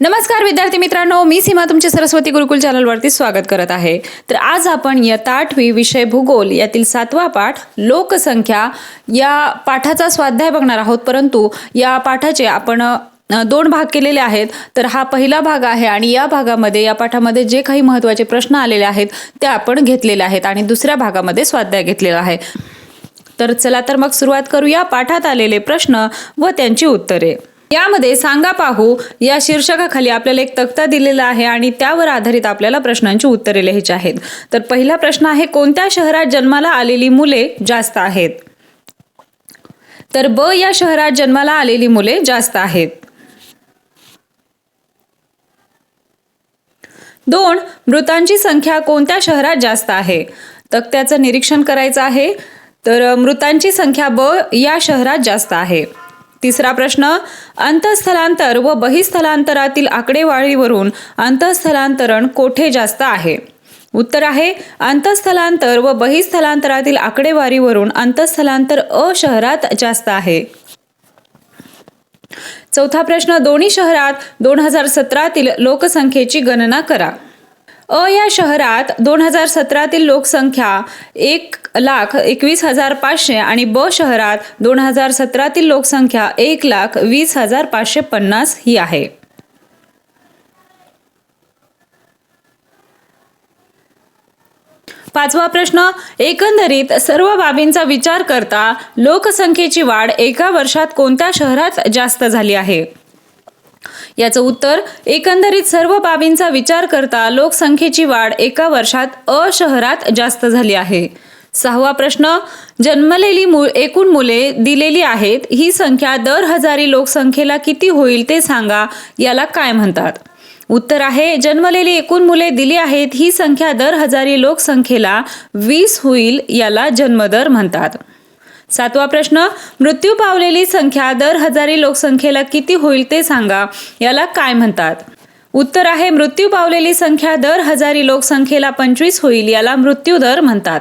नमस्कार विद्यार्थी मित्रांनो. मी सीमा तुमचे सरस्वती गुरुकुल चॅनलवरती स्वागत करत आहे. तर आज आपण इयत्ता आठवी विषय भूगोल यातील सातवा पाठ लोकसंख्या या पाठाचा स्वाध्याय बघणार आहोत. परंतु या पाठाचे आपण दोन भाग केलेले आहेत. तर हा पहिला भाग आहे आणि या भागामध्ये या पाठामध्ये जे काही महत्त्वाचे प्रश्न आलेले आहेत ते आपण घेतलेले आहेत आणि दुसऱ्या भागामध्ये स्वाध्याय घेतलेला आहे. तर चला तर मग सुरुवात करूया. पाठात आलेले प्रश्न व त्यांची उत्तरे. यामध्ये सांगा पाहू या शीर्षकाखाली आपल्याला एक तक्ता दिलेला आहे आणि त्यावर आधारित आपल्याला प्रश्नांची उत्तरे लिहायची आहेत. तर पहिला प्रश्न आहे कोणत्या शहरात जन्माला आलेली मुले जास्त आहेत? तर ब या शहरात जन्माला आलेली मुले जास्त आहेत. दोन मृतांची संख्या कोणत्या शहरात जास्त आहे? तक्त्याचं निरीक्षण करायचं आहे. तर मृतांची संख्या ब या शहरात जास्त आहे. तिसरा प्रश्न अंतस्थलांतर व बहिस्थलांतरातील आकडेवारीवरून अंतस्थलांतरण कोठे जास्त आहे? उत्तर आहे अंतस्थलांतर व बहिस्थलांतरातील आकडेवारीवरून अंतस्थलांतर अ शहरात जास्त आहे. चौथा प्रश्न दोन्ही शहरात दोन हजार सतरातील लोकसंख्येची गणना करा. अ या शहरात दोन हजार सतरातील लोकसंख्या एक लाख एकवीस हजार पाचशे आणि ब शहरात दोन हजार सतरातील लोकसंख्या एक लाख वीस हजार पाचशे पन्नास ही आहे. पाचवा प्रश्न एकंदरीत सर्व बाबींचा विचार करता लोकसंख्येची वाढ एका वर्षात कोणत्या शहरात जास्त झाली आहे? याचं उत्तर एकंदरीत सर्व बाबींचा विचार करता लोकसंख्येची वाढ एका वर्षात अ शहरात जास्त झाली आहे. सहावा प्रश्न जन्मलेली मु एकूण मुले दिलेली आहेत ही संख्या दर हजारी लोकसंख्येला किती होईल ते सांगा याला काय म्हणतात? उत्तर आहे जन्मलेली एकूण मुले दिली आहेत ही संख्या दर हजारी लोकसंख्येला वीस होईल याला जन्मदर म्हणतात. सातवा प्रश्न मृत्यू पावलेली संख्या दर हजारी लोकसंख्येला किती होईल ते सांगा. याला काय म्हणतात? उत्तर आहे मृत्यू पावलेली संख्या दर हजारी लोकसंख्येला पंचवीस होईल याला मृत्यू दर म्हणतात.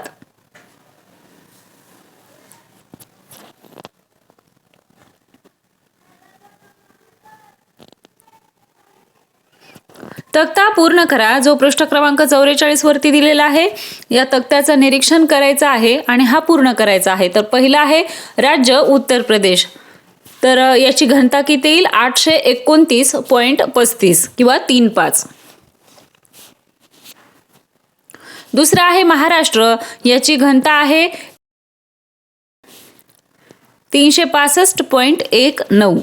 तक्ता पूर्ण करा. जो पृष्ठ क्रमांक चौवेचाळीस वरती दिलेला आहे या तक्त्याचं निरीक्षण करायचं आहे आणि हा पूर्ण करायचा आहे. तर पहिला आहे राज्य उत्तर प्रदेश. तर याची घनता किती येईल? आठशे एकोणतीस पॉईंट पस्तीस किंवा तीन पाच. दुसरा आहे महाराष्ट्र. याची घनता आहे तीनशे पासष्ट पॉईंट एक नऊ.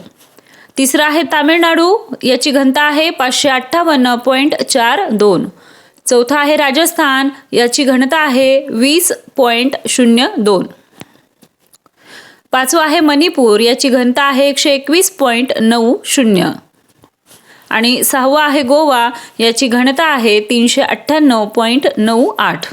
तिसरा आहे तामिळनाडू याची घनता आहे पाचशे अठ्ठावन्न पॉईंट चार दोन. चौथा आहे राजस्थान याची घनता आहे वीस पॉईंट शून्य दोन. पाचवा आहे मणिपूर याची घनता आहे एकशे एकवीस पॉईंट नऊ शून्य. आणि सहावा आहे गोवा याची घनता आहे तीनशे अठ्ठ्याण्णव पॉईंट नऊ आठ.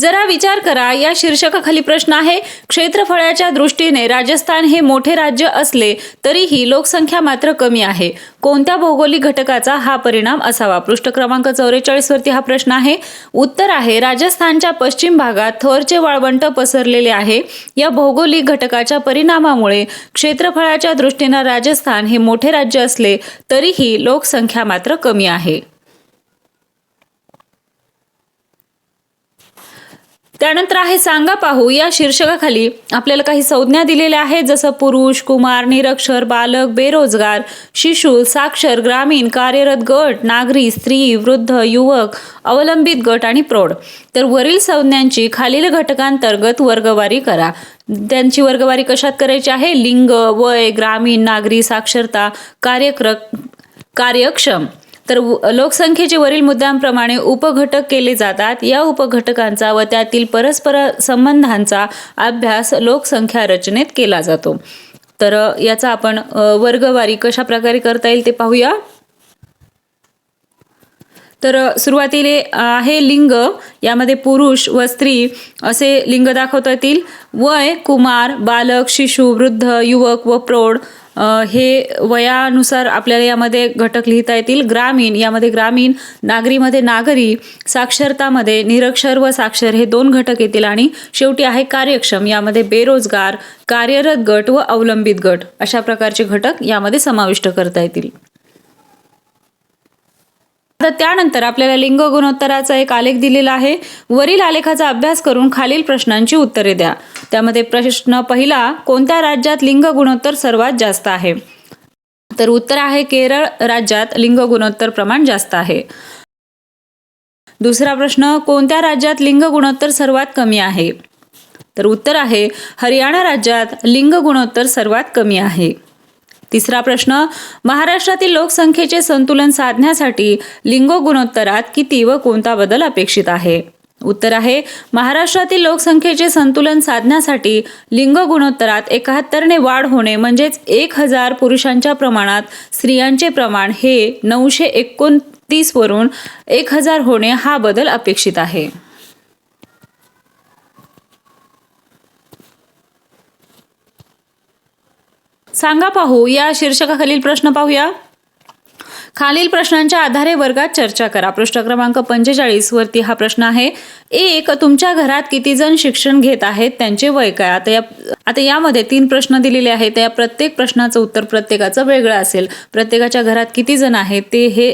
जरा विचार करा या शीर्षकाखाली प्रश्न आहे क्षेत्रफळाच्या दृष्टीने राजस्थान हे मोठे राज्य असले तरीही लोकसंख्या मात्र कमी आहे. कोणत्या भौगोलिक घटकाचा हा परिणाम असावा? पृष्ठ क्रमांक चौवेचाळीस वरती हा प्रश्न आहे. उत्तर आहे राजस्थानच्या पश्चिम भागात थरचे वाळवंट पसरलेले आहे. या भौगोलिक घटकाच्या परिणामामुळे क्षेत्रफळाच्या दृष्टीने राजस्थान हे मोठे राज्य असले तरीही लोकसंख्या मात्र कमी आहे. त्यानंतर आहे सांगा पाहू या शीर्षकाखाली आपल्याला काही संज्ञा दिलेल्या आहेत जसं पुरुष कुमार निरक्षर बालक बेरोजगार शिशु साक्षर ग्रामीण कार्यरत गट नागरी स्त्री वृद्ध युवक अवलंबित गट आणि प्रौढ. तर वरील संज्ञांची खालील घटकांतर्गत वर्गवारी करा. त्यांची वर्गवारी कशात करायची आहे? लिंग वय ग्रामीण नागरी साक्षरता कार्यक्र कार्यक्षम. तर लोकसंख्येचे वरील मुद्द्यांप्रमाणे उपघटक केले जातात. या उपघटकांचा व त्यातील परस्पर संबंधांचा अभ्यास लोकसंख्या रचनेत केला जातो. तर याचा आपण वर्गवारी कशा प्रकारे करता येईल ते पाहूया. तर अ, सुरुवातीले आहे लिंग. यामध्ये पुरुष व स्त्री असे लिंग दाखवता येतील. वय कुमार बालक शिशु वृद्ध युवक व प्रौढ हे वयानुसार आपल्याला यामध्ये घटक लिहिता येतील. ग्रामीण यामध्ये ग्रामीण नागरीमध्ये नागरी साक्षरतामध्ये निरक्षर व साक्षर हे दोन घटक येतील आणि शेवटी आहे कार्यक्षम. यामध्ये बेरोजगार कार्यरत गट व अवलंबित गट अशा प्रकारचे घटक यामध्ये समाविष्ट करता येतील. आता त्यानंतर आपल्याला लिंग गुणोत्तराचा एक आलेख दिलेला आहे. वरील आलेखाचा अभ्यास करून खालील प्रश्नांची उत्तरे द्या. त्यामध्ये प्रश्न पहिला कोणत्या राज्यात लिंग गुणोत्तर सर्वात जास्त आहे? तर उत्तर आहे केरळ राज्यात लिंग गुणोत्तर प्रमाण जास्त आहे. दुसरा प्रश्न कोणत्या राज्यात लिंग गुणोत्तर सर्वात कमी आहे? तर उत्तर आहे हरियाणा राज्यात लिंग गुणोत्तर सर्वात कमी आहे. तिसरा प्रश्न महाराष्ट्रातील लोकसंख्येचे संतुलन साधण्यासाठी लिंग गुणोत्तरात किती व कोणता बदल अपेक्षित आहे? उत्तर आहे. महाराष्ट्रातील लोकसंख्येचे संतुलन साधण्यासाठी लिंग गुणोत्तरात एकाहत्तरने वाढ होणे म्हणजेच एक हजार पुरुषांच्या प्रमाणात स्त्रियांचे प्रमाण हे नऊशे एकोणतीस वरून एक हजार होणे हा बदल अपेक्षित आहे. सांगा पाहू या शीर्षकाखालील प्रश्न पाहूया. खालील प्रश्नांच्या आधारे वर्गात चर्चा करा. पृष्ठ क्रमांक पंचेचाळीस वरती हा प्रश्न आहे. एक तुमच्या घरात किती जण शिक्षण घेत आहेत? त्यांचे वय काय? आता या आता यामध्ये तीन प्रश्न दिलेले आहेत. या प्रत्येक प्रश्नाचं उत्तर प्रत्येकाचं वेगळं असेल. प्रत्येकाच्या घरात किती जण आहेत ते हे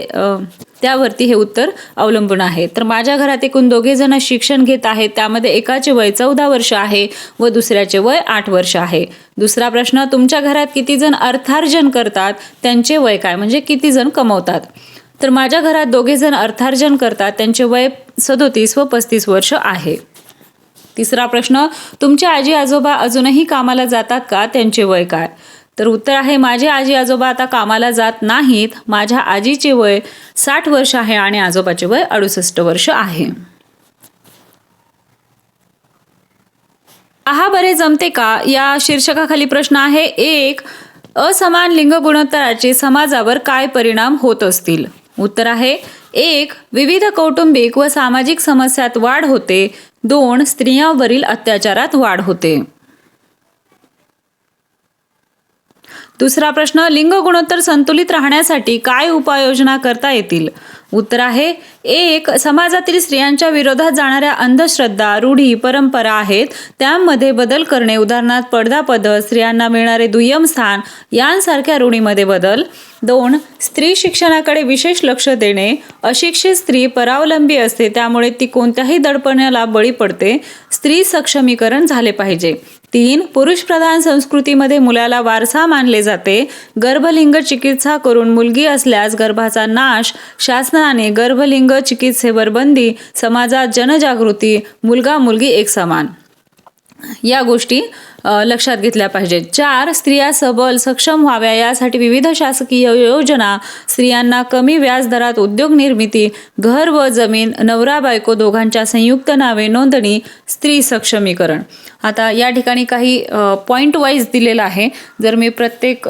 त्यावरती हे उत्तर अवलंबून आहे. तर माझ्या घरात एकूण दोघे जण शिक्षण घेत आहेत. त्यामध्ये एकाचे वय चौदा वर्ष आहे व दुसऱ्याचे वय आठ वर्ष आहे. दुसरा प्रश्न तुमच्या घरात किती जण अर्थार्जन करतात? त्यांचे वय काय? म्हणजे किती जण कमवतात? तर माझ्या घरात दोघे जण अर्थार्जन करतात. त्यांचे वय सदोतीस व पस्तीस वर्ष आहे. तिसरा प्रश्न तुमचे आजी आजोबा अजूनही कामाला जातात का? त्यांचे वय काय? तर उत्तर आहे माझे आजी आजोबा आता कामाला जात नाहीत. माझ्या आजीचे वय साठ वर्ष आहे आणि आजोबाचे वय अडुसष्ट वर्ष आहे. आहा बरे जमते का? या शीर्षकाखाली प्रश्न आहे एक असमान लिंग गुणोत्तराचे समाजावर काय परिणाम होत असतील? उत्तर आहे एक विविध कौटुंबिक व सामाजिक समस्यात वाढ होते. दोन स्त्रियांवरील अत्याचारात वाढ होते. दुसरा प्रश्न लिंग गुणोत्तर संतुलित राहण्यासाठी काय उपाययोजना करता येतील? उत्तर आहे एक समाजातील स्त्रियांच्या विरोधात जाणाऱ्या अंधश्रद्धा रूढी परंपरा आहेत. त्यामध्ये बदल करणे उदाहरणार्थ पडदा पद्धत स्त्रियांना मिळणारे दुय्यम स्थान यांसारख्या रूढीमध्ये बदल. दोन स्त्री शिक्षणाकडे विशेष लक्ष देणे. अशिक्षित स्त्री परावलंबी असते त्यामुळे ती कोणत्याही दडपणाला बळी पडते. स्त्री सक्षमीकरण झाले पाहिजे. तीन पुरुष प्रधान संस्कृतीमध्ये मुलाला वारसा मानले जाते. गर्भलिंग चिकित्सा करून मुलगी असल्यास गर्भाचा नाश शासनाने गर्भलिंग चिकित्सेवर बंदी समाजात जनजागृती मुलगा मुलगी एक समान या गोष्टी लक्षात घेतल्या पाहिजेत. चार स्त्रिया सबल सक्षम व्हाव्या यासाठी विविध शासकीय योजना स्त्रियांना कमी व्याजदरात उद्योग निर्मिती घर व जमीन नवरा बायको दोघांच्या संयुक्त नावे नोंदणी स्त्री सक्षमीकरण. आता या ठिकाणी काही पॉईंट वाईज दिलेलं आहे. जर मी प्रत्येक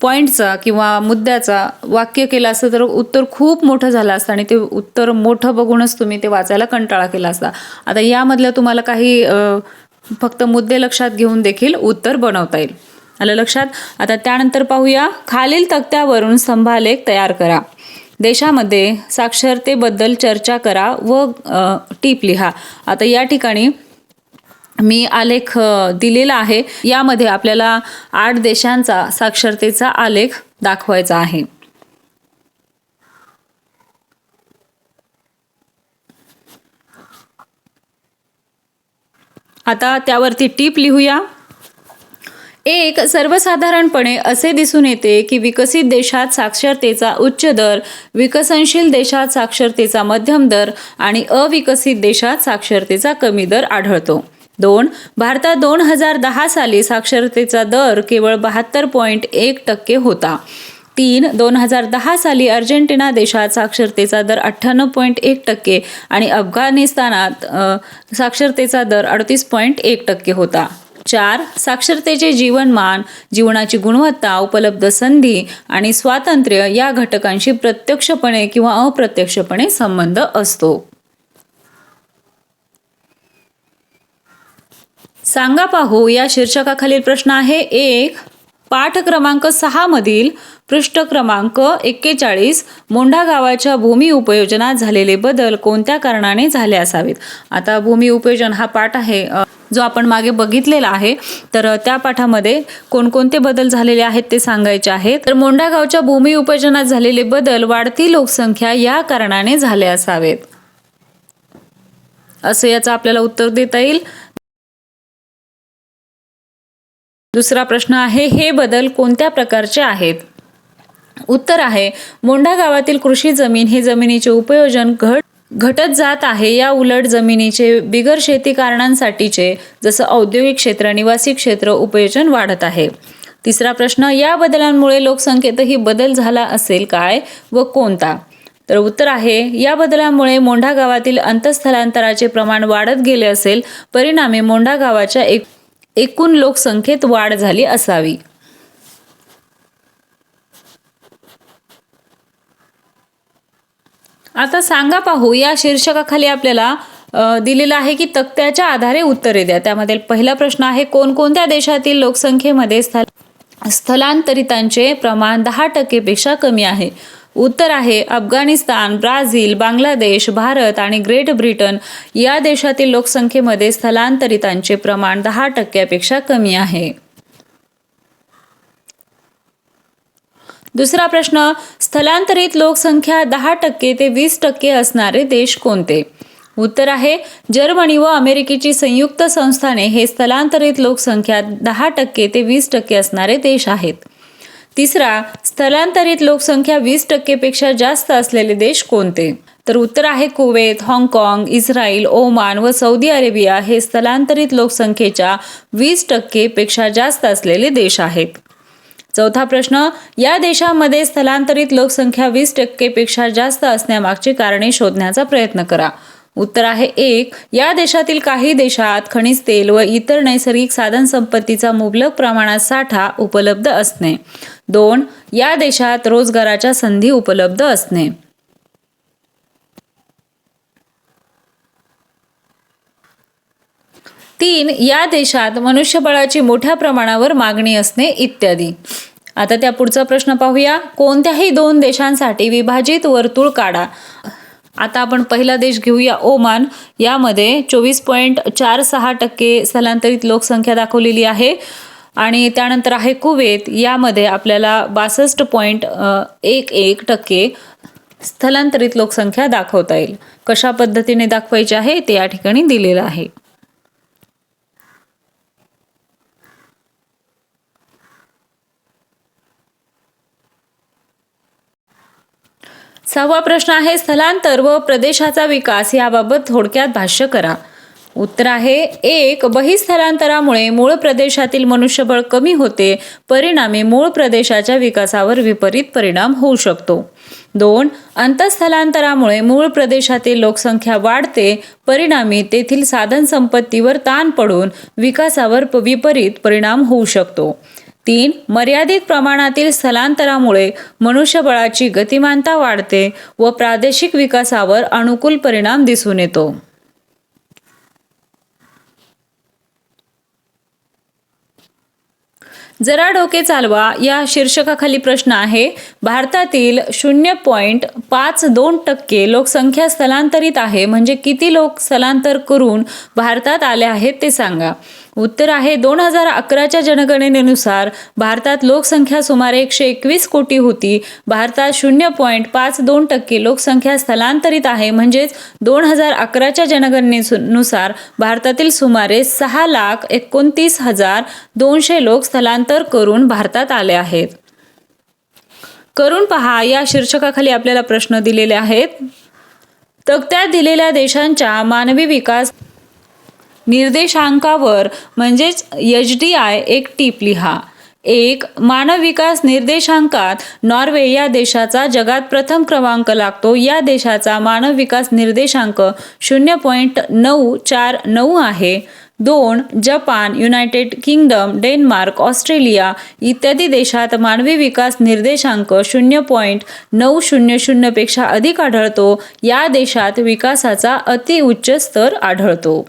पॉईंटचा किंवा मुद्द्याचा वाक्य केलं असतं तर उत्तर खूप मोठं झालं असतं आणि ते उत्तर मोठं बघूनच तुम्ही ते वाचायला कंटाळा केला असता. आता यामधलं तुम्हाला काही फक्त मुद्दे लक्षात घेऊन देखील उत्तर बनवता येईल. आलं लक्षात? आता त्यानंतर पाहूया. खालील तक्त्यावरून स्तंभालेख तयार करा. देशामध्ये साक्षरतेबद्दल चर्चा करा व टीप लिहा. आता या ठिकाणी मी आलेख दिलेला आहे. यामध्ये आपल्याला आठ देशांचा साक्षरतेचा आलेख दाखवायचा आहे. आता त्यावरती टीप लिहूया. एक सर्वसाधारणपणे असे दिसून येते की विकसित देशात साक्षरतेचा उच्च दर विकसनशील देशात साक्षरतेचा मध्यम दर आणि अविकसित देशात साक्षरतेचा कमी दर आढळतो. दोन भारतात दोन हजार दहा साली साक्षरतेचा दर केवळ बहात्तर पॉईंट एक टक्के होता. तीन दोन हजार दहा साली अर्जेंटिना देशात साक्षरतेचा दर अठ्ठ्याण्णव पॉईंट एक टक्के आणि अफगाणिस्तानात साक्षरतेचा दर अडतीस पॉईंट एक टक्के होता. चार साक्षरतेचे जीवनमान जीवनाची गुणवत्ता उपलब्ध संधी आणि स्वातंत्र्य या घटकांशी प्रत्यक्षपणे किंवा अप्रत्यक्षपणे संबंध असतो. सांगा पाहू या शीर्षकाखालील प्रश्न आहे. एक पाठ क्रमांक सहा मधील पृष्ठ क्रमांक एक्केचाळीस मोंढा गावाच्या भूमी उपयोजनात झालेले बदल कोणत्या कारणाने झाले असावेत? आता भूमी उपयोजन हा पाठ आहे जो आपण मागे बघितलेला आहे. तर त्या पाठामध्ये कोणकोणते बदल झालेले आहेत ते सांगायचे आहे. तर मोंढा गावच्या भूमी उपयोजनात झालेले बदल वाढती लोकसंख्या या कारणाने झाले असावेत. असं याचं आपल्याला उत्तर देता येईल. दुसरा प्रश्न आहे हे बदल कोणत्या प्रकारचे आहेत? उत्तर आहे मोंढा गावातील कृषी जमीन हे जमिनीचे उपयोजन घट घटत जात आहे. या उलट जमिनीचे बिगर शेती कारणांसाठीचे जसं औद्योगिक क्षेत्र निवासी क्षेत्र उपयोजन वाढत आहे. तिसरा प्रश्न या बदलांमुळे लोकसंख्येतही बदल झाला असेल काय व कोणता? तर उत्तर आहे या बदलामुळे मोंढा गावातील अंतस्थलांतराचे प्रमाण वाढत गेले असेल. परिणामी मोंढा गावाच्या एक एकूण लोकसंख्येत वाढ झाली असावी. आता सांगा पाहू या शीर्षकाखाली आपल्याला अ, दिलेलं आहे की तक्त्याच्या आधारे उत्तरे द्या. त्यामध्ये पहिला प्रश्न आहे कोणकोणत्या देशातील लोकसंख्येमध्ये स्थलांतरितांचे प्रमाण दहा टक्केपेक्षा कमी आहे? उत्तर आहे अफगाणिस्तान ब्राझील बांगलादेश भारत आणि ग्रेट ब्रिटन. या देशातील लोकसंख्येमध्ये स्थलांतरितांचे प्रमाण दहा टक्क्यापेक्षा कमी आहे. दुसरा प्रश्न स्थलांतरित लोकसंख्या दहा टक्के ते वीस टक्के असणारे देश कोणते? उत्तर आहे जर्मनी व अमेरिकेची संयुक्त संस्थाने हे स्थलांतरित लोकसंख्या दहा टक्के ते वीस टक्के असणारे देश आहेत. तिसरा स्थलांतरित लोकसंख्या वीस टक्केपेक्षा जास्त असलेले देश कोणते? तर उत्तर आहे कुवेत हाँगकाँग इस्रायल ओमान व सौदी अरेबिया हे स्थलांतरित लोकसंख्येच्या वीस टक्केपेक्षा जास्त असलेले देश आहेत. चौथा प्रश्न या देशामध्ये स्थलांतरित लोकसंख्या वीस टक्केपेक्षा जास्त असण्यामागची कारणे शोधण्याचा प्रयत्न करा. उत्तर आहे एक. या देशातील काही देशात खनिज तेल व इतर नैसर्गिक साधनसंपत्तीचा मुबलक प्रमाणात साठा उपलब्ध असणे. दोन. या देशात रोजगाराच्या संधी उपलब्ध असणे. तीन. या देशात मनुष्यबळाची मोठ्या प्रमाणावर मागणी असणे इत्यादी. आता त्या पुढचा प्रश्न पाहूया. कोणत्याही दोन देशांसाठी विभाजित वर्तुळ काढा. आता आपण पहिला देश घेऊया ओमान. यामध्ये चोवीस पॉईंट चार सहा टक्के स्थलांतरित लोकसंख्या दाखवलेली आहे. आणि त्यानंतर आहे कुवेत. यामध्ये आपल्याला बासष्ट पॉईंट एक एक टक्के स्थलांतरित लोकसंख्या दाखवता येईल. कशा पद्धतीने दाखवायची आहे ते या ठिकाणी दिलेलं आहे. सहावा प्रश्न आहे स्थलांतर व प्रदेशाचा विकास याबाबत थोडक्यात भाष्य करा. उत्तर आहे एक बहिस्थलांतरामुळे मूळ प्रदेशातील मनुष्यबळ कमी होते परिणामी मूळ प्रदेशाच्या विकासावर विपरीत परिणाम होऊ शकतो. दोन अंतस्थलांतरामुळे मूळ प्रदेशातील लोकसंख्या वाढते परिणामी तेथील साधनसंपत्तीवर ताण पडून विकासावर प- विपरीत परिणाम होऊ शकतो. तीन मर्यादित प्रमाणातील स्थलांतरामुळे मनुष्यबळाची गतिमानता वाढते व प्रादेशिक विकासावर अनुकूल परिणाम दिसून येतो. जरा डोके चालवा या शीर्षकाखाली प्रश्न आहे भारतातील शून्य पॉईंट पाच दोन टक्के लोकसंख्या स्थलांतरित आहे म्हणजे किती लोक स्थलांतर करून भारतात आले आहेत ते सांगा. उत्तर आहे दोन हजार अकराच्या जनगणनेनुसार भारतात लोकसंख्या सुमारे एकशे एकवीस कोटी होती. भारतात शून्य पॉईंट पाच दोन टक्के लोकसंख्या स्थलांतरित आहे. म्हणजेच दोन हजार अकराच्या जनगणनेनुसार भारतातील सुमारे सहा लाख एकोणतीस हजार दोनशे लोक स्थलांतर करून भारतात आले आहेत. करून पहा या शीर्षकाखाली आपल्याला प्रश्न दिलेले आहेत. तक्त्यात दिलेल्या देशांच्या मानवी विकास निर्देशांकावर म्हणजेच एच डी आय एक टीप लिहा. एक मानव विकास निर्देशांकात नॉर्वे या देशाचा जगात प्रथम क्रमांक लागतो. या देशाचा मानव विकास निर्देशांक शून्य पॉईंट नऊ चार नऊ आहे. दोन Japan United Kingdom Denmark Australia इत्यादी देशात मानवी विकास निर्देशांक शून्य पॉईंट नऊ शून्य शून्यपेक्षा अधिक आढळतो. या देशात विकासाचा अतिउच्च स्तर आढळतो.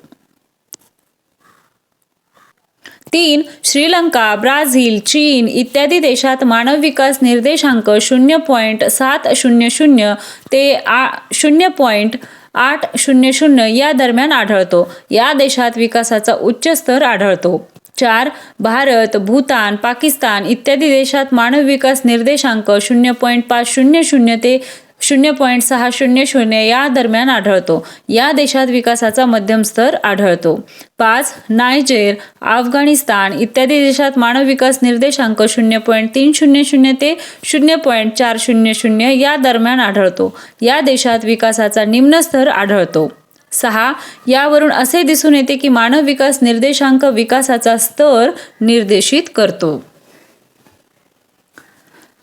तीन श्रीलंका ब्राझील चीन इत्यादी देशात मानव विकास निर्देशांक शून्य पॉईंट सात शून्य शून्य ते आ शून्य पॉईंट आठ शून्य शून्य या दरम्यान आढळतो. या देशात विकासाचा उच्च स्तर आढळतो. चार भारत भूतान पाकिस्तान इत्यादी देशात मानव विकास निर्देशांक शून्य पॉईंट पाच शून्य शून्य ते शून्य पॉईंट सहा शून्य शून्य या दरम्यान आढळतो. या देशात विकासाचा मध्यम स्तर आढळतो. पाच नायजेर अफगाणिस्तान इत्यादी देशात मानव विकास निर्देशांक शून्य पॉईंट तीन शून्य शून्य ते शून्य पॉईंट चार शून्य शून्य या दरम्यान आढळतो. या देशात विकासाचा निम्न स्तर आढळतो. सहा यावरून असे दिसून येते की मानव विकास निर्देशांक विकासाचा स्तर निर्देशित करतो.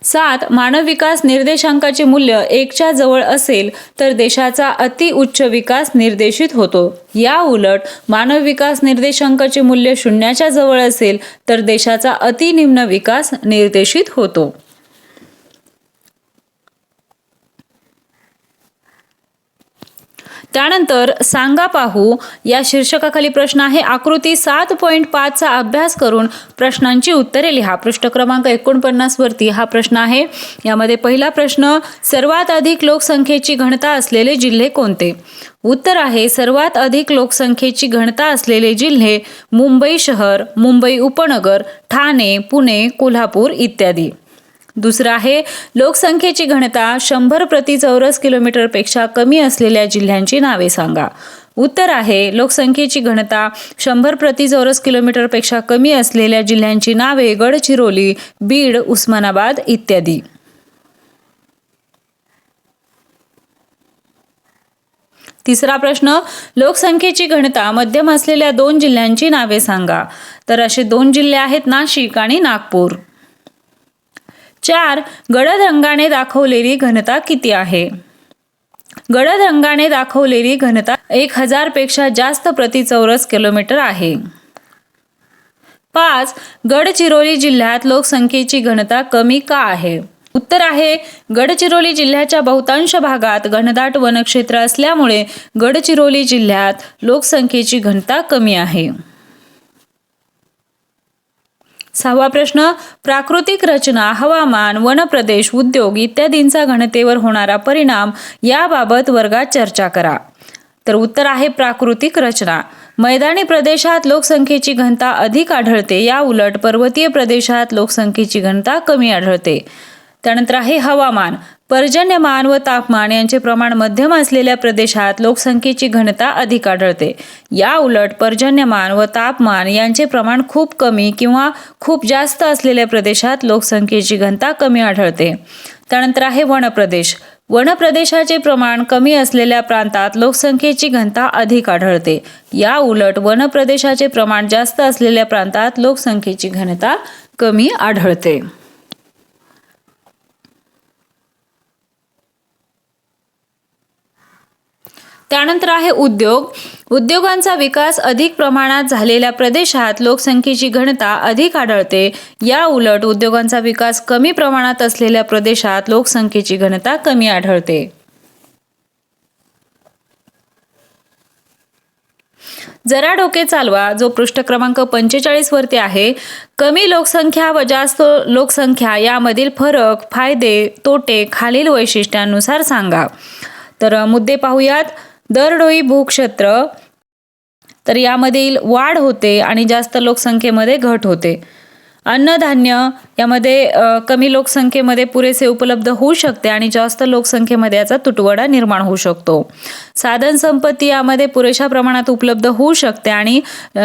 सात मानव विकास निर्देशांकाचे मूल्य एकच्या जवळ असेल तर देशाचा अति उच्च विकास निर्देशित होतो. या उलट मानव विकास निर्देशांकाचे मूल्य शून्याच्या जवळ असेल तर देशाचा अतिनिम्न विकास निर्देशित होतो. त्यानंतर सांगा पाहू या शीर्षकाखाली प्रश्न आहे आकृती सात पॉईंट पाचचा अभ्यास करून प्रश्नांची उत्तरे लिहा. पृष्ठ क्रमांक एकोणपन्नास वरती हा प्रश्न आहे. यामध्ये पहिला प्रश्न सर्वात अधिक लोकसंख्येची घनता असलेले जिल्हे कोणते? उत्तर आहे सर्वात अधिक लोकसंख्येची घनता असलेले जिल्हे मुंबई शहर मुंबई उपनगर ठाणे पुणे कोल्हापूर इत्यादी. दुसरं आहे लोकसंख्येची घनता शंभर प्रति चौरस किलोमीटरपेक्षा कमी असलेल्या जिल्ह्यांची नावे सांगा. उत्तर आहे लोकसंख्येची घनता शंभर प्रति चौरस किलोमीटरपेक्षा कमी असलेल्या जिल्ह्यांची नावे गडचिरोली बीड उस्मानाबाद इत्यादी. तिसरा प्रश्न लोकसंख्येची घनता मध्यम असलेल्या दोन जिल्ह्यांची नावे सांगा. तर असे दोन जिल्हे आहेत नाशिक आणि नागपूर. चार गडद रंगाने दाखवलेली घनता किती आहे? गडद रंगाने दाखवलेली घनता एक हजारपेक्षा जास्त प्रति चौरस किलोमीटर आहे. पाच गडचिरोली जिल्ह्यात लोकसंख्येची घनता कमी का आहे? उत्तर आहे गडचिरोली जिल्ह्याच्या बहुतांश भागात घनदाट वनक्षेत्र असल्यामुळे गडचिरोली जिल्ह्यात लोकसंख्येची घनता कमी आहे. सहावा प्रश्न प्राकृतिक रचना हवामान वनप्रदेश उद्योग इत्यादींचा घनतेवर होणारा परिणाम याबाबत वर्गात चर्चा करा. तर उत्तर आहे प्राकृतिक रचना. मैदानी प्रदेशात लोकसंख्येची घनता अधिक आढळते या उलट पर्वतीय प्रदेशात लोकसंख्येची घनता कमी आढळते. त्यानंतर आहे हवामान. पर्जन्यमान व तापमान यांचे प्रमाण मध्यम असलेल्या प्रदेशात लोकसंख्येची घनता अधिक आढळते. या उलट पर्जन्यमान व तापमान यांचे प्रमाण खूप कमी किंवा खूप जास्त असलेल्या प्रदेशात लोकसंख्येची घनता कमी आढळते. त्यानंतर आहे वनप्रदेश वनप्रदेशाचे प्रमाण कमी असलेल्या प्रांतात लोकसंख्येची घनता अधिक आढळते. या उलट वनप्रदेशाचे प्रमाण जास्त असलेल्या प्रांतात लोकसंख्येची घनता कमी आढळते. त्यानंतर आहे उद्योग. उद्योगांचा विकास अधिक प्रमाणात झालेल्या प्रदेशात लोकसंख्येची घनता अधिक आढळते. या उलट उद्योगांचा विकास कमी प्रमाणात असलेल्या प्रदेशात लोकसंख्येची घनता कमी आढळते. जरा डोके चालवा. जो पृष्ठ क्रमांक पंचेचाळीस वरती आहे. कमी लोकसंख्या व जास्त लोकसंख्या यामधील फरक फायदे तोटे खालील वैशिष्ट्यांनुसार सांगा. तर मुद्दे पाहूयात. दरडोई भूक्षेत्र तर यामधील वाढ होते आणि जास्त लोकसंख्येमध्ये घट होते. अन्नधान्य यामध्ये कमी लोकसंख्येमध्ये पुरेसे उपलब्ध होऊ शकते आणि जास्त लोकसंख्येमध्ये याचा तुटवडा निर्माण होऊ शकतो. साधन संपत्ती यामध्ये पुरेशा प्रमाणात उपलब्ध होऊ शकते आणि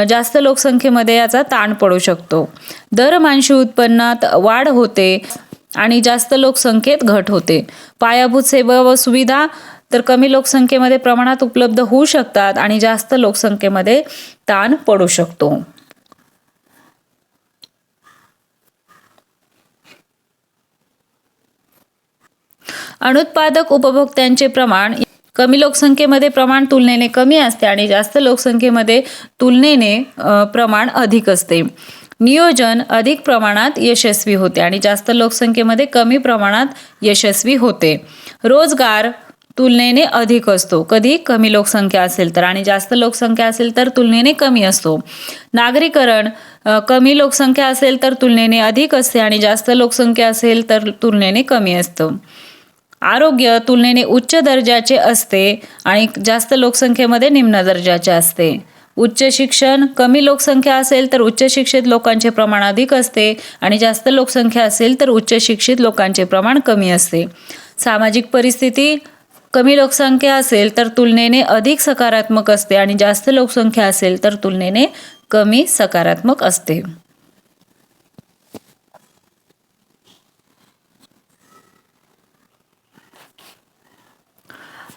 जास्त लोकसंख्येमध्ये याचा ताण पडू शकतो. दरमांशी उत्पन्नात वाढ होते आणि जास्त लोकसंख्येत घट होते. पायाभूत सेवा व सुविधा तर कमी लोकसंख्येमध्ये प्रमाणात उपलब्ध होऊ शकतात आणि जास्त लोकसंख्येमध्ये ताण पडू शकतो. अनुत्पादक उपभोक्त्यांचे प्रमाण कमी लोकसंख्येमध्ये प्रमाण तुलनेने कमी असते आणि जास्त लोकसंख्येमध्ये तुलनेने प्रमाण अधिक असते. नियोजन अधिक प्रमाणात यशस्वी होते आणि जास्त लोकसंख्येमध्ये कमी प्रमाणात यशस्वी होते. रोजगार तुलनेने अधिक असतो. कधी कमी लोकसंख्या असेल तर आणि जास्त लोकसंख्या असेल तर तुलनेने कमी असतो. नागरीकरण कमी लोकसंख्या असेल तर तुलनेने अधिक असते आणि जास्त लोकसंख्या असेल तर तुलनेने कमी असतं. आरोग्य तुलनेने उच्च दर्जाचे असते आणि जास्त लोकसंख्येमध्ये निम्न दर्जाचे असते. उच्च शिक्षण कमी लोकसंख्या असेल तर उच्च शिक्षित लोकांचे प्रमाण अधिक असते आणि जास्त लोकसंख्या असेल तर उच्च शिक्षित लोकांचे प्रमाण कमी असते. सामाजिक परिस्थिती कमी लोकसंख्या असेल तर तुलनेने अधिक सकारात्मक असते आणि जास्त लोकसंख्या असेल तर तुलनेने कमी सकारात्मक असते.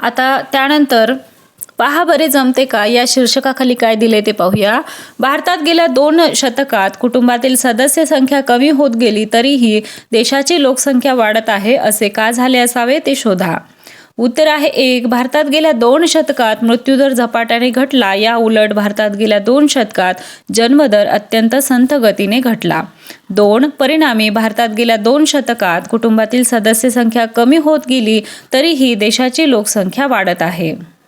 आता त्यानंतर पहा बरे जमते का? या शीर्षकाखाली काय दिले ते पाहूया. भारतात गेल्या दोन शतकात कुटुंबातील सदस्य संख्या कमी होत गेली तरीही देशाची लोकसंख्या वाढत आहे असे का झाले असावे ते शोधा. उत्तर आहे एक. भारतात गेल्या दोन शतकात मृत्यूदर झपाट्याने घटला. या उलट भारतात गेल्या दोन शतकात जन्मदर अत्यंत संथ गतीने घटला. दोन परिणामी भारतात गेल्या दोन शतकात कुटुंबातील सदस्य संख्या कमी होत गेली तरीही देशाची लोकसंख्या वाढत आहे.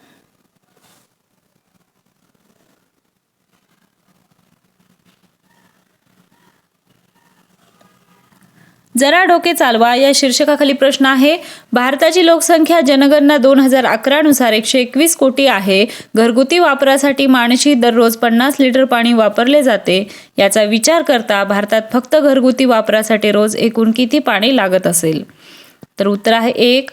जरा डोके चालवा या शीर्षकाखाली प्रश्न आहे भारताची लोकसंख्या जनगणना दोन हजार अकरानुसार एकशे एकवीस कोटी आहे घरगुती वापरासाठी माणशी दररोज पन्नास लिटर पाणी वापरले जाते याचा विचार करता भारतात फक्त घरगुती वापरासाठी रोज एकूण किती पाणी लागत असेल? तर उत्तर आहे एक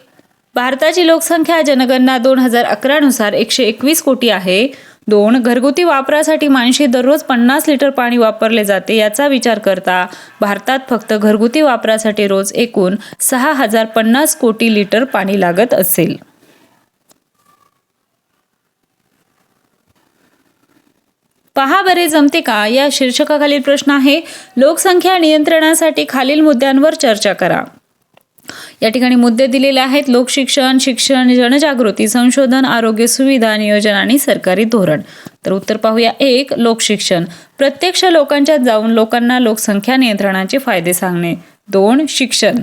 भारताची लोकसंख्या जनगणना दोन हजार अकरानुसार एकशे एकवीस कोटी आहे दोन घरगुती वापरासाठी माणशी दररोज पन्नास लिटर पाणी वापरले जाते याचा विचार करता भारतात फक्त घरगुती वापरासाठी रोज एकूण सहा हजार पन्नास कोटी लिटर पाणी लागत असेल. पहा बरे जमते का? या शीर्षकाखालील प्रश्न आहे लोकसंख्या नियंत्रणासाठी खालील मुद्द्यांवर चर्चा करा. या ठिकाणी मुद्दे दिलेले आहेत. लोकशिक्षण शिक्षण जनजागृती संशोधन आरोग्य सुविधा नियोजन आणि सरकारी धोरण. तर उत्तर पाहूया एक लोकशिक्षण. प्रत्यक्ष लोकांच्या जाऊन लोकांना लोकसंख्या नियंत्रणाचे फायदे सांगणे. दोन शिक्षण.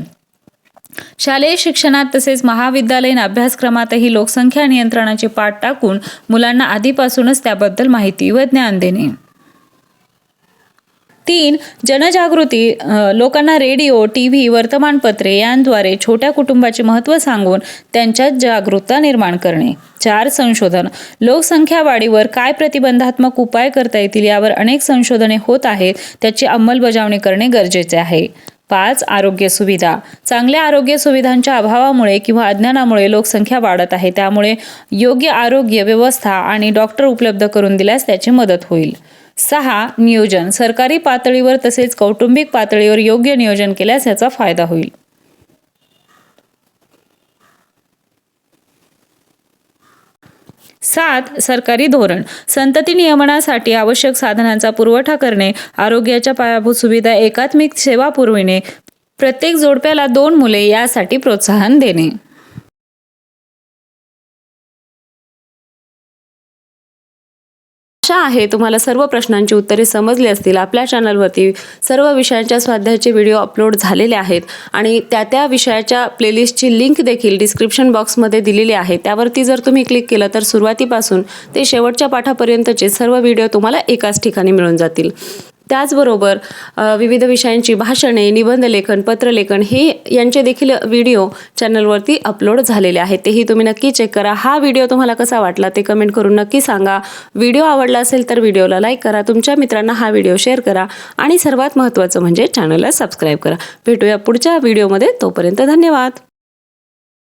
शालेय शिक्षणात तसेच महाविद्यालयीन अभ्यासक्रमातही लोकसंख्या नियंत्रणाचे पाठ टाकून मुलांना आधीपासूनच त्याबद्दल माहिती व ज्ञान देणे. तीन जनजागृती लोकांना रेडिओ टी व्ही वर्तमानपत्रे यांद्वारे छोट्या कुटुंबाचे महत्त्व सांगून त्यांच्यात जागरूकता निर्माण करणे. चार संशोधन. लोकसंख्या वाढीवर काय प्रतिबंधात्मक उपाय करता येतील यावर अनेक संशोधने होत आहेत. त्याची अंमलबजावणी करणे गरजेचे आहे. पाच आरोग्य सुविधा. चांगल्या आरोग्य सुविधांच्या अभावामुळे किंवा अज्ञानामुळे लोकसंख्या वाढत आहे. त्यामुळे योग्य आरोग्य व्यवस्था आणि डॉक्टर उपलब्ध करून दिल्यास त्याची मदत होईल. सहा नियोजन. सरकारी पातळीवर तसेच कौटुंबिक पातळीवर योग्य नियोजन केल्यास याचा फायदा होईल. सात सरकारी धोरण. संतती नियमनासाठी आवश्यक साधनांचा पुरवठा करणे आरोग्याच्या पायाभूत सुविधा एकात्मिक सेवा पुरविणे प्रत्येक जोडप्याला दोन मुले यासाठी प्रोत्साहन देणे. आशा आहे तुम्हाला सर्व प्रश्नांची उत्तरे समजली असतील. आपल्या चॅनलवरती सर्व विषयांच्या स्वाध्यायाचे व्हिडिओ अपलोड झालेले आहेत आणि त्या त्या विषयाच्या प्लेलिस्टची लिंक देखील डिस्क्रिप्शन बॉक्समध्ये दिलेली आहे. त्यावरती जर तुम्ही क्लिक केलं तर सुरुवातीपासून ते शेवटच्या पाठापर्यंतचे सर्व व्हिडिओ तुम्हाला एकाच ठिकाणी मिळून जातील. त्याचबरोबर विविध विषयांची भाषणे निबंधलेखन पत्रलेखन हे यांचे देखील व्हिडिओ चॅनलवरती अपलोड झालेले आहेत. तेही तुम्ही नक्की चेक करा. हा व्हिडिओ तुम्हाला कसा वाटला ते कमेंट करून नक्की सांगा. व्हिडिओ आवडला असेल तर व्हिडिओला लाईक करा. तुमच्या मित्रांना हा व्हिडिओ शेअर करा. आणि सर्वात महत्त्वाचं म्हणजे चॅनलला सबस्क्राईब करा. भेटूया पुढच्या व्हिडिओमध्ये. तोपर्यंत धन्यवाद.